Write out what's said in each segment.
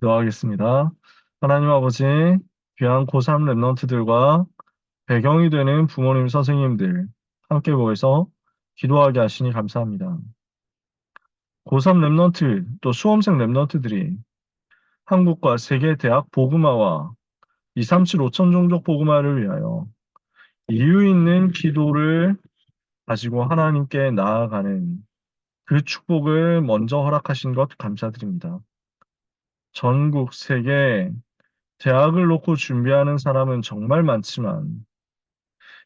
기도하겠습니다. 하나님 아버지, 귀한 고3 랩런트들과 배경이 되는 부모님, 선생님들 함께 모여서 기도하게 하시니 감사합니다. 고3 랩런트, 또 수험생 랩런트들이 한국과 세계 대학 보그마와 237 5천 종족 보그마를 위하여 이유 있는 기도를 가지고 하나님께 나아가는 그 축복을 먼저 허락하신 것 감사드립니다. 전국 세계 대학을 놓고 준비하는 사람은 정말 많지만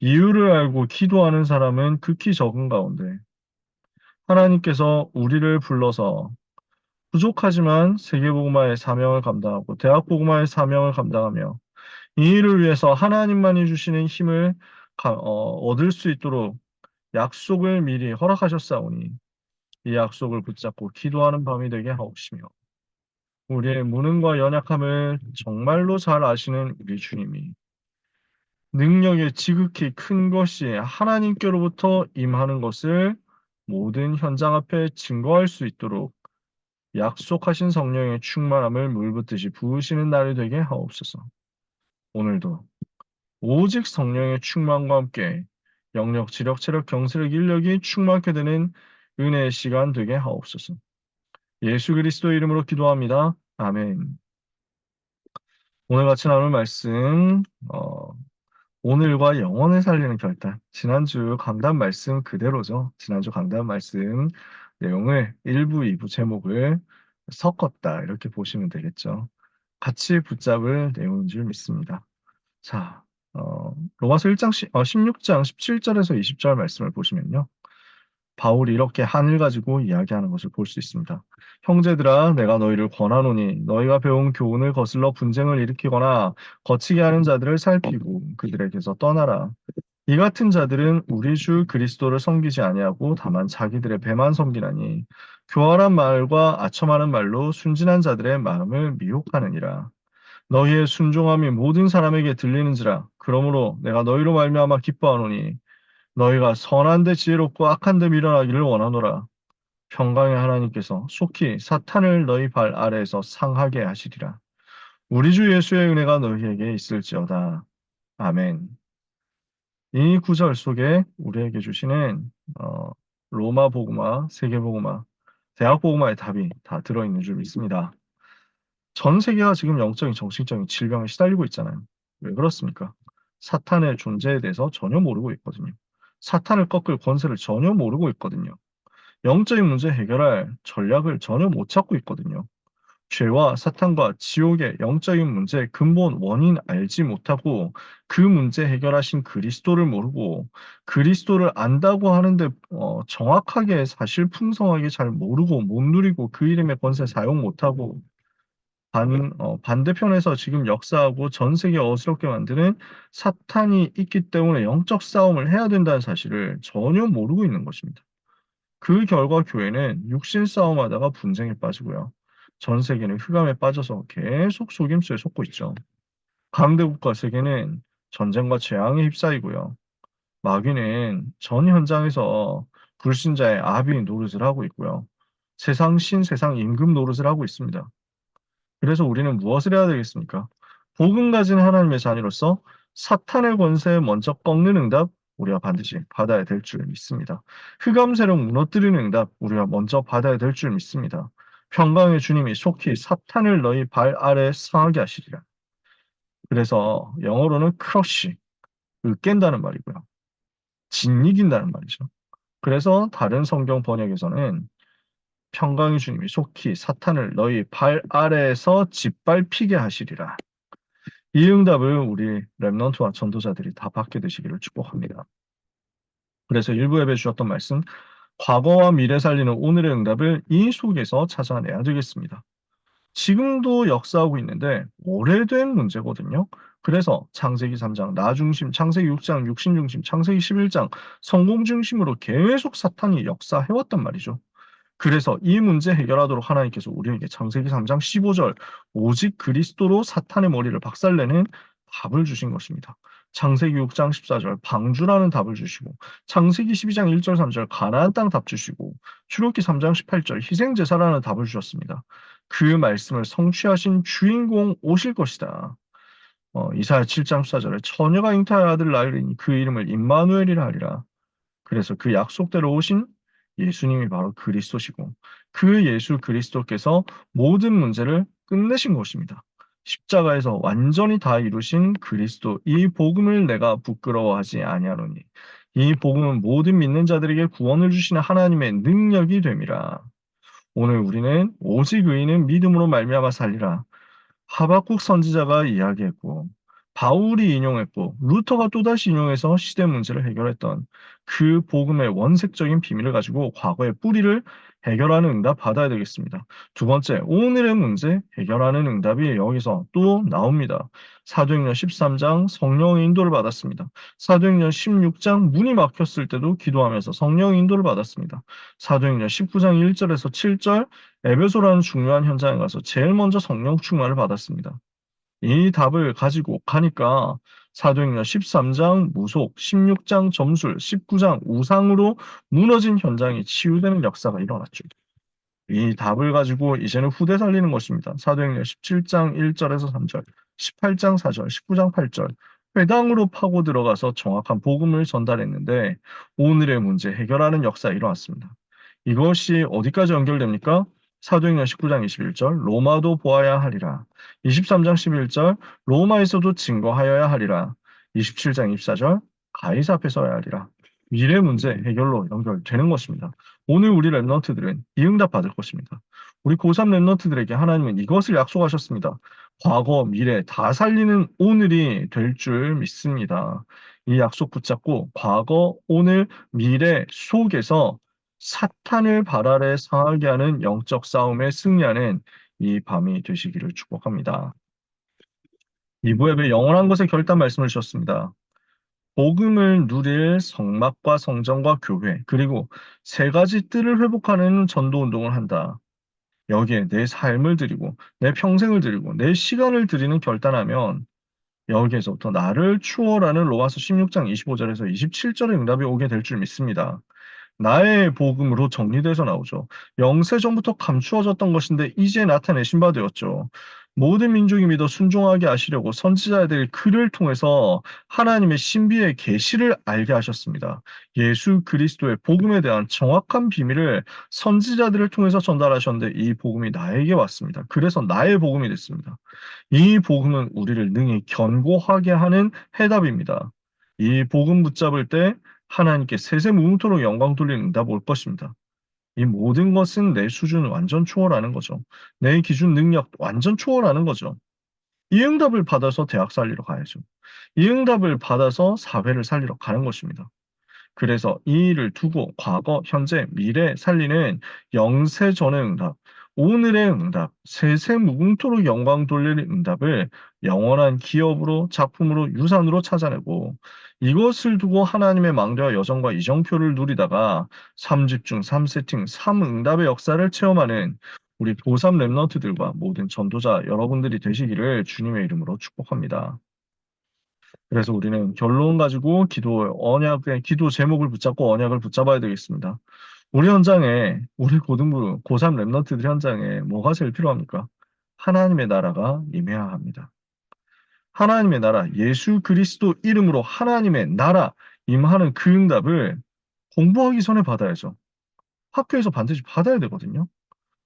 이유를 알고 기도하는 사람은 극히 적은 가운데 하나님께서 우리를 불러서 부족하지만 세계복음화의 사명을 감당하고 대학복음화의 사명을 감당하며 이 일을 위해서 하나님만이 주시는 힘을 가, 어, 얻을 수 있도록 약속을 미리 허락하셨사오니 이 약속을 붙잡고 기도하는 밤이 되게 하옵시며 우리의 무능과 연약함을 정말로 잘 아시는 우리 주님이 능력의 지극히 큰 것이 하나님께로부터 임하는 것을 모든 현장 앞에 증거할 수 있도록 약속하신 성령의 충만함을 물붓듯이 부으시는 날이 되게 하옵소서. 오늘도 오직 성령의 충만과 함께 영력, 지력, 체력, 경세력, 인력이 충만케 되는 은혜의 시간 되게 하옵소서. 예수 그리스도 이름으로 기도합니다. 아멘. 오늘 같이 나눌 말씀, 어, 오늘과 영혼을 살리는 결단. 지난주 강단 말씀 그대로죠. 지난주 강단 말씀 내용을 1부, 2부 제목을 섞었다. 이렇게 보시면 되겠죠. 같이 붙잡을 내용인 줄 믿습니다. 자, 어, 로마서 1장, 어, 16장 17절에서 20절 말씀을 보시면요. 바울이 이렇게 한을 가지고 이야기하는 것을 볼 수 있습니다. 형제들아 내가 너희를 권하노니 너희가 배운 교훈을 거슬러 분쟁을 일으키거나 거치게 하는 자들을 살피고 그들에게서 떠나라. 이 같은 자들은 우리 주 그리스도를 섬기지 아니하고 다만 자기들의 배만 섬기나니 교활한 말과 아첨하는 말로 순진한 자들의 마음을 미혹하느니라. 너희의 순종함이 모든 사람에게 들리는지라. 그러므로 내가 너희로 말미암아 기뻐하노니 너희가 선한 데 지혜롭고 악한 데 밀어나기를 원하노라. 평강의 하나님께서 속히 사탄을 너희 발 아래에서 상하게 하시리라. 우리 주 예수의 은혜가 너희에게 있을지어다. 아멘. 이 구절 속에 우리에게 주시는 어, 로마 복음화, 세계 복음화, 대학 복음화의 답이 다 들어있는 줄 믿습니다. 전 세계가 지금 영적인 정신적인 질병에 시달리고 있잖아요. 왜 그렇습니까? 사탄의 존재에 대해서 전혀 모르고 있거든요. 사탄을 꺾을 권세를 전혀 모르고 있거든요. 영적인 문제 해결할 전략을 전혀 못 찾고 있거든요. 죄와 사탄과 지옥의 영적인 문제의 근본 원인 알지 못하고 그 문제 해결하신 그리스도를 모르고 그리스도를 안다고 하는데 어, 정확하게 사실 풍성하게 잘 모르고 못 누리고 그 이름의 권세 사용 못하고 반, 어, 반대편에서 지금 역사하고 전 세계 어스럽게 만드는 사탄이 있기 때문에 영적 싸움을 해야 된다는 사실을 전혀 모르고 있는 것입니다. 그 결과 교회는 육신 싸움하다가 분쟁에 빠지고요. 전 세계는 흑암에 빠져서 계속 속임수에 속고 있죠. 강대국가 세계는 전쟁과 재앙에 휩싸이고요. 마귀는 전 현장에서 불신자의 아비 노릇을 하고 있고요. 세상 신, 세상 임금 노릇을 하고 있습니다. 그래서 우리는 무엇을 해야 되겠습니까? 복음 가진 하나님의 자녀로서 사탄의 권세에 먼저 꺾는 응답 우리가 반드시 받아야 될 줄 믿습니다. 흑암 세력 무너뜨리는 응답 우리가 먼저 받아야 될 줄 믿습니다. 평강의 주님이 속히 사탄을 너희 발 아래 상하게 하시리라. 그래서 영어로는 크러쉬, 으깬다는 말이고요. 진이긴다는 말이죠. 그래서 다른 성경 번역에서는 평강의 주님이 속히 사탄을 너희 발 아래에서 짓밟히게 하시리라. 이 응답을 우리 랩넌트와 전도자들이 다 받게 되시기를 축복합니다. 그래서 일부 예배 주셨던 말씀, 과거와 미래 살리는 오늘의 응답을 이 속에서 찾아내야 되겠습니다. 지금도 역사하고 있는데 오래된 문제거든요. 그래서 창세기 3장 나 중심, 창세기 6장 육신 중심, 창세기 11장 성공 중심으로 계속 사탄이 역사해왔단 말이죠. 그래서 이 문제 해결하도록 하나님께서 우리에게 창세기 3장 15절 오직 그리스도로 사탄의 머리를 박살내는 답을 주신 것입니다. 창세기 6장 14절 방주라는 답을 주시고 창세기 12장 1절 3절 가나안 땅 답 주시고 출애굽기 3장 18절 희생 제사라는 답을 주셨습니다. 그 말씀을 성취하신 주인공 오실 것이다. 어, 이사야 7장 14절에 처녀가 잉타의 아들 낳으리니 그 이름을 임마누엘이라 하리라. 그래서 그 약속대로 오신 예수님이 바로 그리스도시고 그 예수 그리스도께서 모든 문제를 끝내신 것입니다. 십자가에서 완전히 다 이루신 그리스도 이 복음을 내가 부끄러워하지 아니하노니 이 복음은 모든 믿는 자들에게 구원을 주시는 하나님의 능력이 됨이라. 오늘 우리는 오직 의인은 믿음으로 말미암아 살리라. 하박국 선지자가 이야기했고 바울이 인용했고 루터가 또다시 인용해서 시대 문제를 해결했던 그 복음의 원색적인 비밀을 가지고 과거의 뿌리를 해결하는 응답 받아야 되겠습니다. 두 번째, 오늘의 문제 해결하는 응답이 여기서 또 나옵니다. 사도행전 13장 성령의 인도를 받았습니다. 사도행전 16장 문이 막혔을 때도 기도하면서 성령의 인도를 받았습니다. 사도행전 19장 1절에서 7절 에베소라는 중요한 현장에 가서 제일 먼저 성령 충만을 받았습니다. 이 답을 가지고 가니까 사도행전 13장 무속, 16장 점술, 19장 우상으로 무너진 현장이 치유되는 역사가 일어났죠. 이 답을 가지고 이제는 후대 살리는 것입니다. 사도행전 17장 1절에서 3절, 18장 4절, 19장 8절 회당으로 파고 들어가서 정확한 복음을 전달했는데 오늘의 문제 해결하는 역사 일어났습니다. 이것이 어디까지 연결됩니까? 사도행전 19장 21절 로마도 보아야 하리라. 23장 11절 로마에서도 증거하여야 하리라. 27장 24절 가이사 앞에 서야 하리라. 미래 문제 해결로 연결되는 것입니다. 오늘 우리 랩런트들은 이 응답 받을 것입니다. 우리 고3 랩런트들에게 하나님은 이것을 약속하셨습니다. 과거, 미래 다 살리는 오늘이 될 줄 믿습니다. 이 약속 붙잡고 과거, 오늘, 미래 속에서 사탄을 발 아래 상하게 하는 영적 싸움에 승리하는 이 밤이 되시기를 축복합니다. 2부에 영원한 것의 결단 말씀을 주셨습니다. 복음을 누릴 성막과 성전과 교회 그리고 세 가지 뜰을 회복하는 전도 운동을 한다. 여기에 내 삶을 드리고 내 평생을 드리고 내 시간을 드리는 결단하면 여기에서부터 나를 추월하는 로마서 16장 25절에서 27절의 응답이 오게 될 줄 믿습니다. 나의 복음으로 정리돼서 나오죠. 영세전부터 감추어졌던 것인데 이제 나타내신 바 되었죠. 모든 민족이 믿어 순종하게 하시려고 선지자들 글을 통해서 하나님의 신비의 계시를 알게 하셨습니다. 예수 그리스도의 복음에 대한 정확한 비밀을 선지자들을 통해서 전달하셨는데 이 복음이 나에게 왔습니다. 그래서 나의 복음이 됐습니다. 이 복음은 우리를 능히 견고하게 하는 해답입니다. 이 복음 붙잡을 때 하나님께 세세무궁토록 영광 돌리는 응답 올 것입니다. 이 모든 것은 내 수준을 완전 초월하는 거죠. 내 기준 능력 완전 초월하는 거죠. 이 응답을 받아서 대학 살리러 가야죠. 이 응답을 받아서 사회를 살리러 가는 것입니다. 그래서 이 일을 두고 과거, 현재, 미래 살리는 영세 전의 응답, 오늘의 응답, 세세무궁토록 영광 돌리는 응답을 영원한 기업으로, 작품으로, 유산으로 찾아내고 이것을 두고 하나님의 망대와 여정과 이정표를 누리다가 3집중, 3세팅, 3응답의 역사를 체험하는 우리 고3 랩너트들과 모든 전도자 여러분들이 되시기를 주님의 이름으로 축복합니다. 그래서 우리는 결론 가지고 기도 언약의 기도 제목을 붙잡고 언약을 붙잡아야 되겠습니다. 우리 현장에 우리 고등부 고3 랩너트들 현장에 뭐가 제일 필요합니까? 하나님의 나라가 임해야 합니다. 하나님의 나라, 예수 그리스도 이름으로 하나님의 나라 임하는 그 응답을 공부하기 전에 받아야죠. 학교에서 반드시 받아야 되거든요.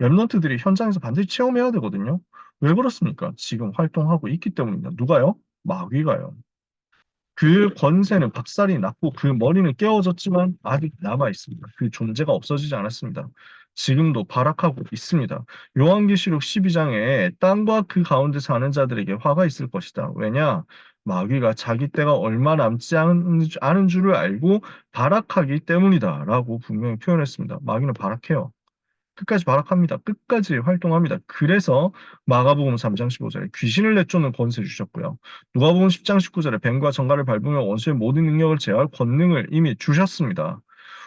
랩런트들이 현장에서 반드시 체험해야 되거든요. 왜 그렇습니까? 지금 활동하고 있기 때문입니다. 누가요? 마귀가요. 그 권세는 박살이 났고 그 머리는 깨어졌지만 아직 남아 있습니다. 그 존재가 없어지지 않았습니다. 지금도 발악하고 있습니다. 요한계시록 12장에 땅과 그 가운데 사는 자들에게 화가 있을 것이다. 왜냐? 마귀가 자기 때가 얼마 남지 않은 줄을 알고 발악하기 때문이다. 라고 분명히 표현했습니다. 마귀는 발악해요. 끝까지 발악합니다. 끝까지 활동합니다. 그래서 마가복음 3장 15절에 귀신을 내쫓는 권세 주셨고요. 누가복음 10장 19절에 뱀과 정갈을 밟으며 원수의 모든 능력을 제어할 권능을 이미 주셨습니다.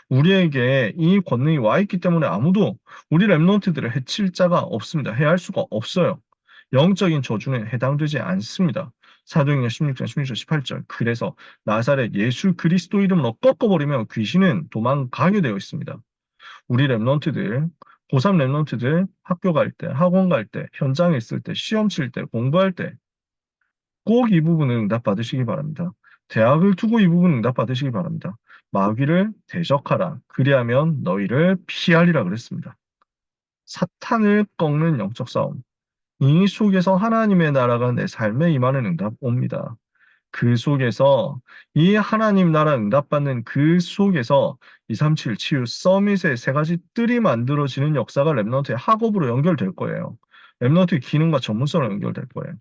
우리에게 이 권능이 와 있기 때문에 아무도 우리 랩런트들을 해칠 자가 없습니다. 해할 수가 없어요. 영적인 저주는 해당되지 않습니다. 사도행전 16장 16절 18절 그래서 나사렛 예수 그리스도 이름으로 꺾어버리면 귀신은 도망가게 되어 있습니다. 우리 랩런트들 고3 랩런트들 학교 갈 때, 학원 갈 때, 현장에 있을 때, 시험 칠 때, 공부할 때 꼭 이 부분을 응답 받으시기 바랍니다. 대학을 두고 이 부분 응답 받으시기 바랍니다. 마귀를 대적하라. 그리하면 너희를 피하리라 그랬습니다. 사탄을 꺾는 영적 싸움. 이 속에서 하나님의 나라가 내 삶에 임하는 응답 옵니다. 그 속에서 이 하나님 나라 응답받는 그 속에서 237 치유 서밋의 세 가지 뜰이 만들어지는 역사가 랩넌트의 학업으로 연결될 거예요. 랩넌트의 기능과 전문성으로 연결될 거예요.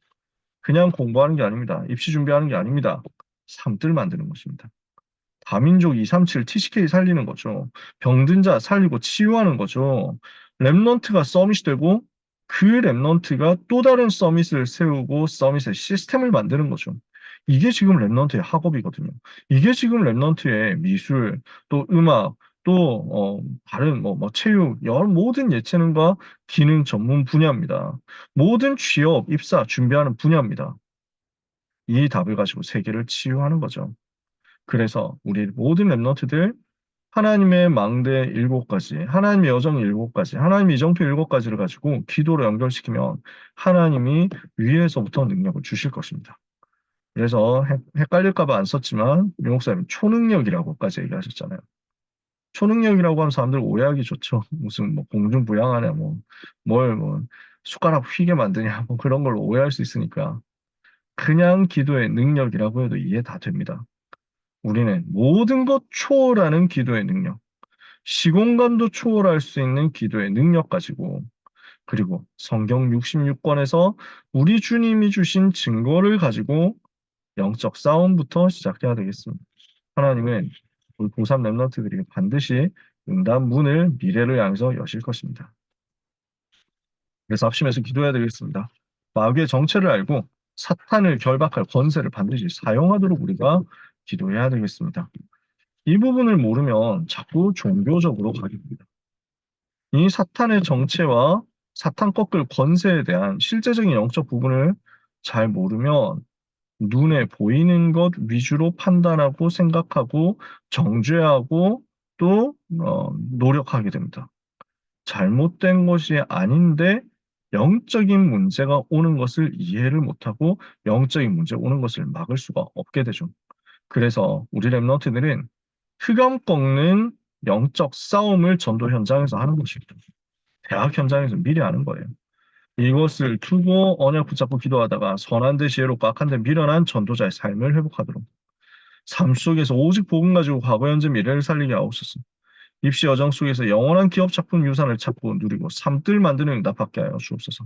그냥 공부하는 게 아닙니다. 입시 준비하는 게 아닙니다. 삶뜰 만드는 것입니다. 다민족 237 TCK 살리는 거죠. 병든 자 살리고 치유하는 거죠. 랩넌트가 서밋이 되고 그 랩넌트가 또 다른 서밋을 세우고 서밋의 시스템을 만드는 거죠. 이게 지금 랩넌트의 학업이거든요. 이게 지금 랩넌트의 미술, 또 음악, 또 어, 다른 뭐, 뭐 체육, 여러 모든 예체능과 기능 전문 분야입니다. 모든 취업, 입사 준비하는 분야입니다. 이 답을 가지고 세계를 치유하는 거죠. 그래서 우리 모든 랩넌트들 하나님의 망대 일곱 가지, 하나님의 여정 일곱 가지, 하나님의 이정표 일곱 가지를 가지고 기도로 연결시키면 하나님이 위에서부터 능력을 주실 것입니다. 그래서 헷갈릴까봐 안 썼지만 유 목사님 초능력이라고까지 얘기하셨잖아요. 초능력이라고 하면 사람들 오해하기 좋죠. 무슨 뭐 공중부양하냐, 뭐 뭘 뭐 숟가락 휘게 만드냐, 뭐 그런 걸 오해할 수 있으니까 그냥 기도의 능력이라고 해도 이해 다 됩니다. 우리는 모든 것 초월하는 기도의 능력, 시공간도 초월할 수 있는 기도의 능력 가지고 그리고 성경 66권에서 우리 주님이 주신 증거를 가지고 영적 싸움부터 시작해야 되겠습니다. 하나님은 우리 고3 랩런트들에게 반드시 응답 문을 미래를 향해서 여실 것입니다. 그래서 합심해서 기도해야 되겠습니다. 마귀의 정체를 알고 사탄을 결박할 권세를 반드시 사용하도록 우리가 기도해야 되겠습니다. 이 부분을 모르면 자꾸 종교적으로 가게 됩니다. 이 사탄의 정체와 사탄 꺾을 권세에 대한 실제적인 영적 부분을 잘 모르면 눈에 보이는 것 위주로 판단하고 생각하고 정죄하고 또 어, 노력하게 됩니다. 잘못된 것이 아닌데 영적인 문제가 오는 것을 이해를 못하고 영적인 문제 오는 것을 막을 수가 없게 되죠. 그래서 우리 랩너트들은 흑암 꺾는 영적 싸움을 전도 현장에서 하는 것입니다. 대학 현장에서 미리 하는 거예요. 이것을 두고 언약 붙잡고 기도하다가 선한 데 지혜롭고 악한 데 미련한 전도자의 삶을 회복하도록 삶 속에서 오직 복음 가지고 과거 현재 미래를 살리게 하옵소서. 입시 여정 속에서 영원한 기업 작품 유산을 찾고 누리고 삶들 만드는 응답받게 하여 주옵소서.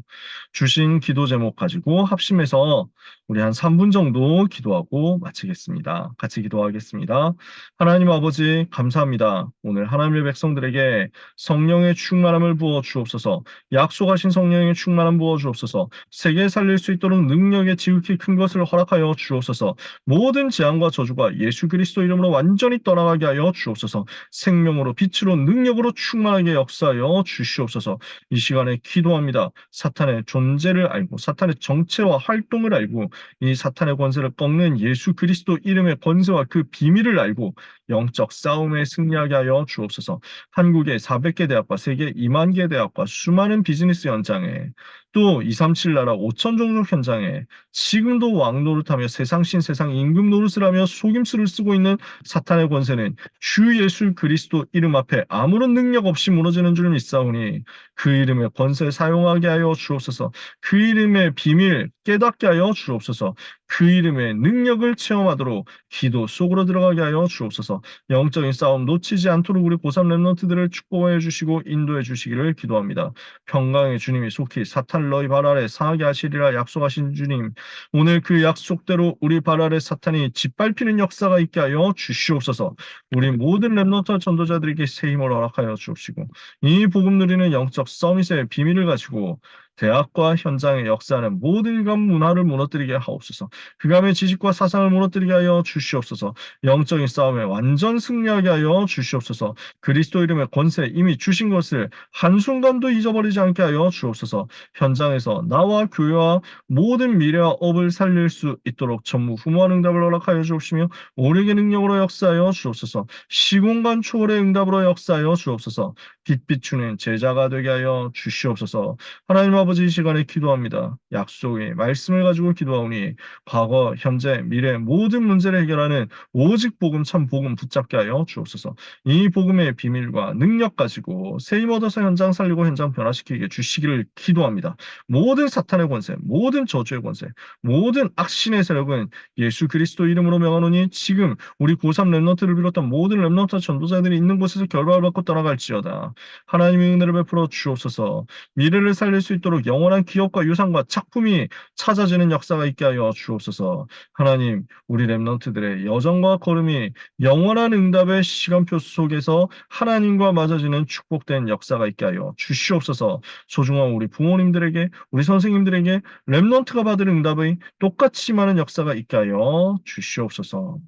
주신 기도 제목 가지고 합심해서 우리 한 3분 정도 기도하고 마치겠습니다. 같이 기도하겠습니다. 하나님 아버지 감사합니다. 오늘 하나님의 백성들에게 성령의 충만함을 부어 주옵소서. 약속하신 성령의 충만함 부어 주옵소서. 세계 살릴 수 있도록 능력의 지극히 큰 것을 허락하여 주옵소서. 모든 재앙과 저주가 예수 그리스도 이름으로 완전히 떠나가게 하여 주옵소서. 생명으로 빛으로 능력으로 충만하게 역사하여 주시옵소서. 이 시간에 기도합니다. 사탄의 존재를 알고 사탄의 정체와 활동을 알고 이 사탄의 권세를 꺾는 예수 그리스도 이름의 권세와 그 비밀을 알고 영적 싸움에 승리하게 하여 주옵소서. 한국의 400개 대학과 세계 2만 개 대학과 수많은 비즈니스 현장에 또 237 나라 5천 종족 현장에 지금도 왕노릇하며 세상신 세상 임금 노릇을 하며 속임수를 쓰고 있는 사탄의 권세는 주 예수 그리스도 이름 앞에 아무런 능력 없이 무너지는 줄 믿사오니 그 이름의 권세 사용하게 하여 주옵소서. 그 이름의 비밀 깨닫게 하여 주옵소서 그 이름의 능력을 체험하도록 기도 속으로 들어가게 하여 주옵소서 영적인 싸움 놓치지 않도록 우리 고3 랩런트들을 축복해 주시고 인도해 주시기를 기도합니다. 평강의 주님이 속히 사탄 너희 발 아래 상하게 하시리라 약속하신 주님 오늘 그 약속대로 우리 발 아래 사탄이 짓밟히는 역사가 있게 하여 주시옵소서 우리 모든 랩런트 전도자들에게 새 힘을 허락하여 주옵시고 이 복음 누리는 영적 서밋의 비밀을 가지고 대학과 현장에 역사하는 모든 일감 문화를 무너뜨리게 하옵소서. 그감의 지식과 사상을 무너뜨리게 하여 주시옵소서. 영적인 싸움에 완전 승리하게 하여 주시옵소서. 그리스도 이름의 권세 이미 주신 것을 한순간도 잊어버리지 않게 하여 주옵소서. 현장에서 나와 교회와 모든 미래와 업을 살릴 수 있도록 전무후무한 응답을 허락하여 주옵시며 오래의 능력으로 역사하여 주옵소서. 시공간 초월의 응답으로 역사하여 주옵소서. 빛 비추는 제자가 되게 하여 주시옵소서. 하나님 아버지 이 시간에 기도합니다. 약속의 말씀을 가지고 기도하오니 과거, 현재, 미래 모든 문제를 해결하는 오직 복음 참 복음 붙잡게 하여 주옵소서. 이 복음의 비밀과 능력 가지고 세임 얻어서 현장 살리고 현장 변화시키게 주시기를 기도합니다. 모든 사탄의 권세, 모든 저주의 권세, 모든 악신의 세력은 예수 그리스도 이름으로 명하노니 지금 우리 고3 랩너트를 비롯한 모든 랩너트 전도자들이 있는 곳에서 결과를 받고 떠나갈지어다. 하나님의 은혜를 베풀어 주옵소서. 미래를 살릴 수 있도록 영원한 기업과 유산과 작품이 찾아지는 역사가 있게 하여 주옵소서. 하나님, 우리 랩넌트들의 여정과 걸음이 영원한 응답의 시간표 속에서 하나님과 맞아지는 축복된 역사가 있게 하여 주시옵소서. 소중한 우리 부모님들에게, 우리 선생님들에게 랩넌트가 받을 응답의 똑같이 많은 역사가 있게 하여 주시옵소서.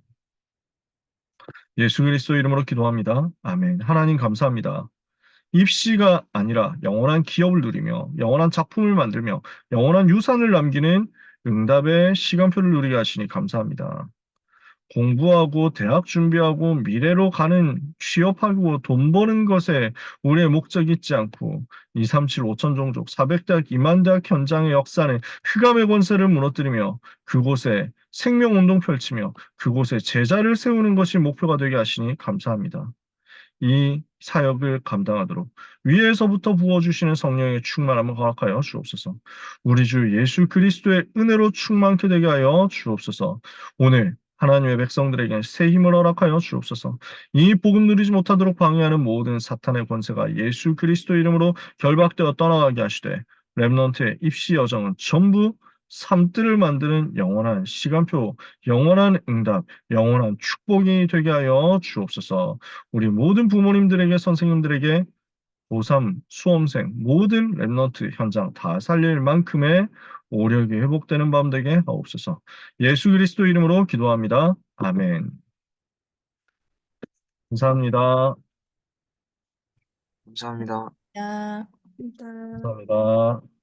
예수 그리스도 이름으로 기도합니다. 아멘. 하나님 감사합니다. 입시가 아니라 영원한 기업을 누리며 영원한 작품을 만들며 영원한 유산을 남기는 응답의 시간표를 누리게 하시니 감사합니다. 공부하고 대학 준비하고 미래로 가는 취업하고 돈 버는 것에 우리의 목적이 있지 않고 237 5천 종족 400대학 2만 대학 현장의 역사는 흑암의 권세를 무너뜨리며 그곳에 생명운동 펼치며 그곳에 제자를 세우는 것이 목표가 되게 하시니 감사합니다. 이 사역을 감당하도록 위에서부터 부어주시는 성령의 충만함을 허락하여 주옵소서. 우리 주 예수 그리스도의 은혜로 충만케 되게 하여 주옵소서. 오늘 하나님의 백성들에게 새 힘을 허락하여 주옵소서. 이 복음 누리지 못하도록 방해하는 모든 사탄의 권세가 예수 그리스도 이름으로 결박되어 떠나가게 하시되 렘넌트의 입시 여정은 전부 삶들을 만드는 영원한 시간표, 영원한 응답, 영원한 축복이 되게 하여 주옵소서. 우리 모든 부모님들에게 선생님들에게 고3 수험생 모든 랩넌트 현장 다 살릴 만큼의 오력이 회복되는 밤 되게 하옵소서. 예수 그리스도 이름으로 기도합니다. 아멘. 감사합니다. 감사합니다. 야. 감사합니다.